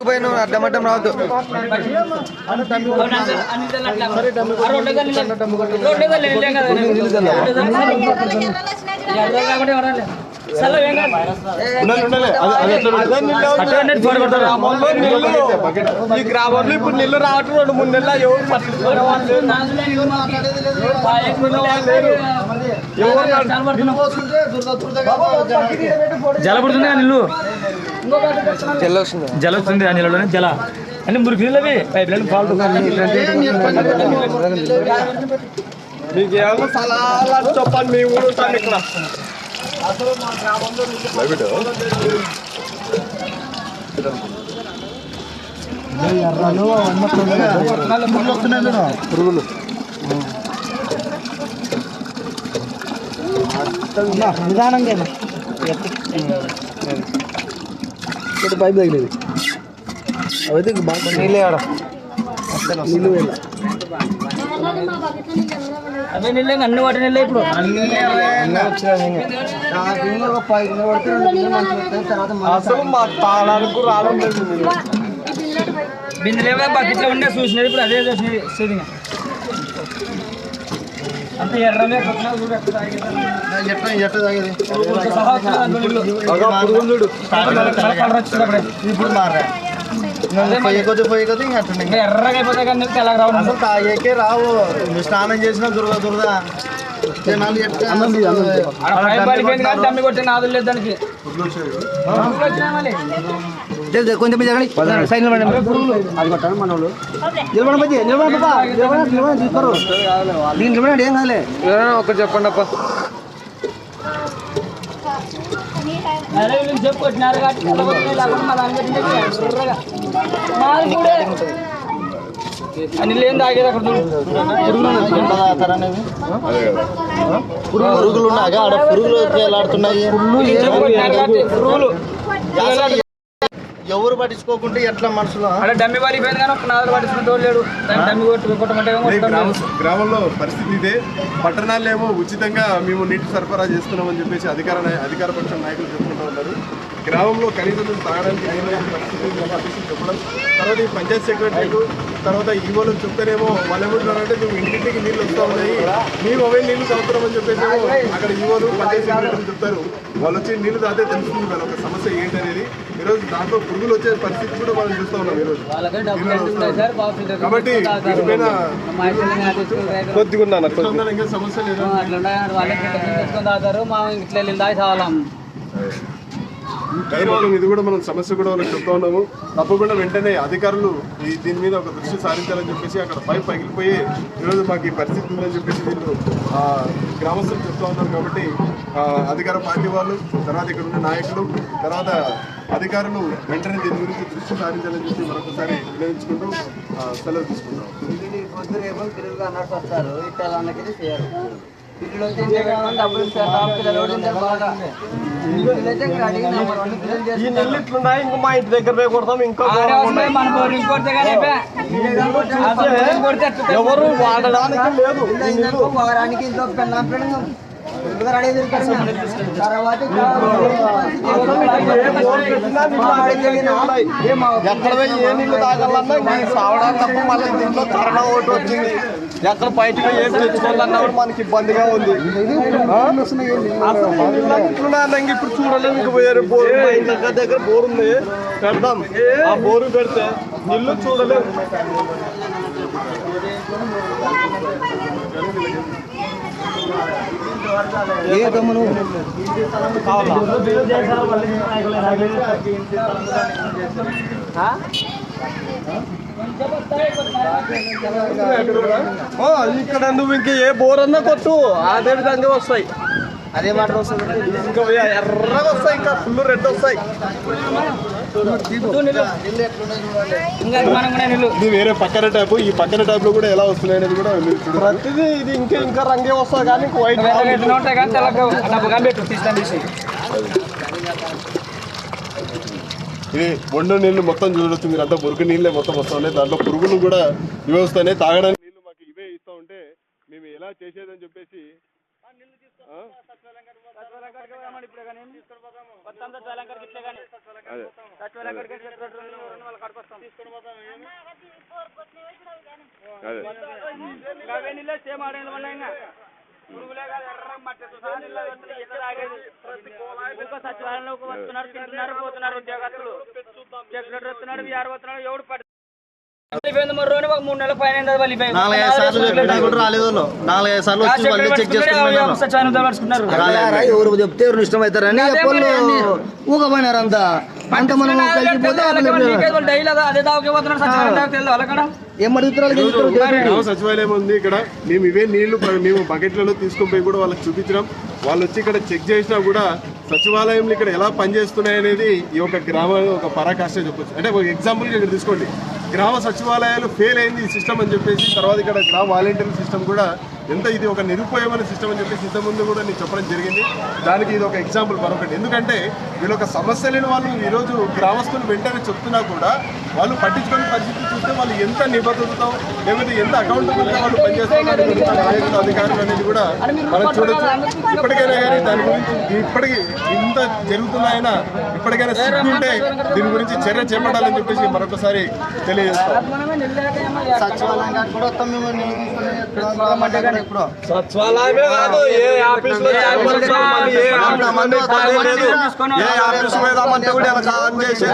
పోయి నువ్వు అడ్డమడ్డం రావద్దు. ఈ గ్రామంలో ఇప్పుడు నీళ్ళు రావటం రెండు మూడు నెలలు ఎవరు పట్టించుకునే జల పడుతుంది ఆ నీళ్ళు జల వస్తుంది. ఆ నీళ్ళలోనే? జల. అన్ని మురికి నీళ్ళవి పైప్ లైన్ ఫాల్ట్ చెప్పండి? మేము కూడా ఉంటాం ఇక్కడ. పైపు తగిలేదు. అవైతే బాగా నీళ్ళే ఆడ. నీళ్ళు వెళ్ళ అవే నీళ్ళే అన్ని వాటి నీళ్ళే ఇప్పుడు. అసలు మా తాళాలకు రావడం లేదు. బకెట్లో ఉండే చూసినది ఇప్పుడు అదే చూసినది సేదిగా అంత ఎర్రవే కొట్టినా చూడు ఎక్కడ తాగేది. సహా వచ్చిన దాంట్లో నీళ్ళు. కలర్ వచ్చింది అప్పుడే. ఇప్పుడు మారా. పోయే కొద్ది పోయే కొద్ది ఇంకా అట్లా ఇంకా ఎర్రగా అయిపోతే కానీ నీళ్ళు తెల్లగా రావు అసలు తాగేకే రావు. స్నానం చేసిన ఆడ పైప్ పడిపోయింది కానీ దమ్మి కొట్టే నాదులు లేదు దానికి. మళ్ళీ. కొంచెం జరగండి అది కొట్టాను మన వాళ్ళు నిలబడి మధ్య నిలబడి నిలబడి నిలబడి తీసుకోరు. దీనికి నిలబడండి ఏం కాదులే. ఒకటి చెప్పండి అప్ప. కాబట్టి నీళ్ళు తాగేది అక్కడ. పురుగులు ఉన్నాగా ఆడ పురుగులు కాబట్టి పురుగులు. ఎవరు పట్టించుకోకుంటే ఎట్లా మనుషులు అక్కడ డమ్మి పడిపోయింది కానీ ఒక నాదులు లేడు. డమ్మి. గ్రామంలో పరిస్థితి ఇదే. పట్టణాల్లో ఏమో ఉచితంగా మేము నీటి సరఫరా చేస్తున్నామని చెప్పేసి అధికార నాయ- అధికార పక్షం నాయకులు చెప్పుకుంటూ ఉన్నారు. గ్రామంలో కనీసం తాగడానికి నీళ్ళు చెప్పేసి చెప్పడం. తర్వాత ఈ పంచాయత్ సెక్రటరీలు తర్వాత ఈవోలు చెప్తేనేమో వాళ్ళు ఏమంటున్నారంటే మేము ఇంటింటికి నీళ్ళు వస్తూ ఉన్నాయి. మేము అవే నీళ్ళు తాగుతున్నామని చెప్పేసి ఏమో అక్కడ ఈవోలు పంచాయత్ సెక్రటరీలు చెప్తారు. వాళ్ళు వచ్చి నీళ్ళు తాగితే తెలుస్తుంది వాళ్ళ ఒక సమస్య ఏంటి అనేది ఈరోజు దాంట్లో పురుగులు వచ్చే పరిస్థితి కూడా మనం చూస్తూ ఉన్నాం ఈరోజు కాబట్టి కొద్దిగా ఇంకా సమస్య లేదా? మా ఇట్లా తాగి కైరవాలం ఇది కూడా మనం సమస్య కూడా వాళ్ళకి చెప్తా ఉన్నాము. తప్పకుండా వెంటనే అధికారులు ఈ దీని మీద ఒక దృష్టి సారించాలని చెప్పేసి అక్కడ పై పగిలిపోయి ఈరోజు మాకు ఈ పరిస్థితి ఉందని చెప్పేసి వీళ్ళు ఆ, గ్రామస్తులు చెప్తా ఉన్నారు కాబట్టి ఆ, అధికార పార్టీ వాళ్ళు తర్వాత ఇక్కడ ఉన్న నాయకులు తర్వాత అధికారులు వెంటనే దీని గురించి దృష్టి సారించాలని చెప్పి మరొకసారి వినియోగించుకుంటూ సెలవు తీసుకుంటాం పిల్లలు డబ్బులు ఇస్తారు పిల్లలు బాగా ఈ చేస్తారు ఇట్లున్నాయి ఇంకా మా ఇంటి దగ్గర పోయి కొడతాం ఇంకా ఎవరు వాడడానికి లేదు వారానికి ఇంట్లో పెళ్ళాం పెళ్ళం ఎక్కడ ఏ నీళ్ళు తాగాలన్నా సావడానికి తప్ప మళ్ళీ దీంట్లో కరోనా ఒకటి వచ్చింది. ఎక్కడ బయటకు ఏం తెచ్చుకోవాలన్నా కూడా మనకి ఇబ్బందిగా ఉంది. అసలు ఇప్పుడు చూడలేము ఇంక వేరే బోర్ మా దగ్గర దగ్గర బోర్ ఉంది. పెడదాం. ఆ బోరు పెడితే ఇల్లు చూడలేము ఏ గమను ఆ, ఇక్కడ నువ్వు ఇంకా ఏ బోర్ అన్నా కొట్టు అదే విధంగా వస్తాయి. అదే మాట వస్తుంది. ఇంకా ఎర్రగా వస్తాయి ఇంకా ఫుల్ రెడ్ వస్తాయి. ఇది వేరే పక్కన టైపు ఈ పక్కన టైప్లో కూడా ఎలా వస్తున్నాయి అనేది కూడా ప్రతిదీ ఇది ఇంకా ఇంకా రంగే వస్తుంది కానీ ఇంకా వైట్ ఉంటాయి కానీ తెల్లగా డబ్బుగా పెట్టు తీస్తాను తీసి ఇది వండు నీళ్ళు మొత్తం చూడొచ్చు మీరు అంతా మురికి నీళ్ళే మొత్తం వస్తున్నాయి దాంట్లో పురుగులు కూడా ఇవే వస్తున్నాయి తాగడానికి నీళ్ళు మాకు ఇవే ఇస్తా ఉంటే మేము ఎలా చేసేదని చెప్పేసి. అదే. సచివాలయంలోకి వస్తున్నారు తింటున్నారు పోతున్నారు ఉద్యోగస్తులు సెక్రటరీ వస్తున్నాడు విఆర్ వస్తున్నాడు ఎవడు చెక్? ఎవరు చెప్తే ఎవరు ఇష్టం అవుతారని. ఊగపోయినారు అంతా మనం సచివాలయం ఏం సచివాలయం ఉంది ఇక్కడ. మేము ఇవే నీళ్ళు మేము బకెట్లలో తీసుకొని పోయి కూడా వాళ్ళకి చూపించడం వాళ్ళు వచ్చి ఇక్కడ చెక్ చేసినా కూడా సచివాలయంలో ఇక్కడ ఎలా పనిచేస్తున్నాయి అనేది ఈ యొక్క గ్రామ ఒక పరాకాష్ట చెప్పొచ్చు. అంటే ఒక ఎగ్జాంపుల్ ఇక్కడ తీసుకోండి. గ్రామ సచివాలయాలు ఫెయిల్ అయింది ఈ సిస్టమ్ అని చెప్పేసి తర్వాత ఇక్కడ గ్రామ వాలంటీర్ సిస్టమ్ కూడా ఎంత ఇది ఒక నిరుపయోగమైన సిస్టమ్ అని చెప్పేసి ఇంత ముందు కూడా నేను చెప్పడం జరిగింది. దానికి ఇది ఒక ఎగ్జాంపుల్ మరొకటి. ఎందుకంటే వీళ్ళ ఒక సమస్య లేని వాళ్ళు ఈరోజు గ్రామస్తులు వెంటనే చెప్తున్నా కూడా వాళ్ళు పట్టించుకునే పరిస్థితి చూస్తే వాళ్ళు ఎంత నిబద్ధతతో లేకపోతే ఎంత అకౌంటబుల్గా వాళ్ళు పనిచేస్తున్నారు నాయకులు అధికారులు అనేది కూడా మనం చూడొచ్చు. ఇప్పటికైనా కానీ దాని గురించి ఇప్పటికీ ఇంత జరుగుతున్నాయైనా ఇప్పటికైనా సిగ్గుంటే దీని గురించి చర్య చేపట్టాలని చెప్పేసి మరొకసారి తెలియజేస్తాం. సచివాలయం కూడా ఎప్పుడో. సచివాలయమే కాదు ఏ ఆఫీస్లో ఏ ఆఫీస్ పోదామంటే కూడా చేసేది